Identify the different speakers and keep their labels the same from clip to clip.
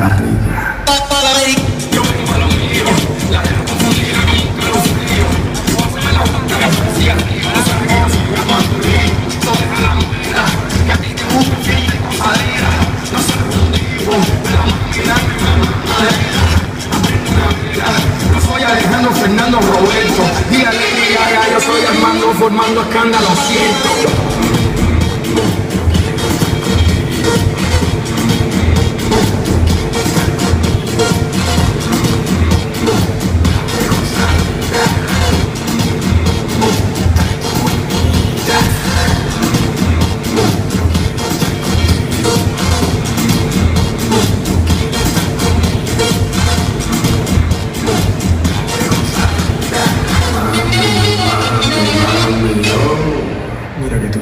Speaker 1: carrera. Alejandro Fernando Roberto, La yo soy Armando formando escándalo,
Speaker 2: siento.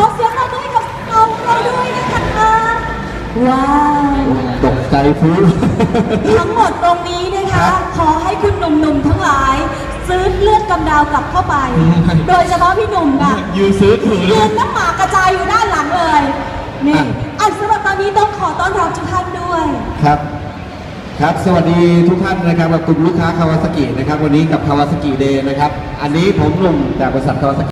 Speaker 2: อเสียงรกับเราเราด้วยนะคะว้าว
Speaker 3: ตกใจฟู
Speaker 2: ทั้งหมดตรงนี้นะ
Speaker 3: คะ
Speaker 2: ขอให้คุณหนุ่มๆทั้งหลายซื้อเลือดกำดาวกลับเข้าไป โดยเฉพาะพี่หนุ่มคะ
Speaker 3: ยืนซื้อถือ
Speaker 2: ยืนน้ำหมากระจายอยู่ด้านหลังเลยนี่อันสำหรับตอนนี้ต้องขอต้อนรับทุกท่านด้วย
Speaker 3: ครับ ครับสวัสดีทุกท่านนะครับกับกลุ่มลูกค้าคาวาสกินะครับวันนี้กับคาวาสกิเดย์นะครับ อันนี้ผมหนุ่มจากบริษัทคาวาสกิ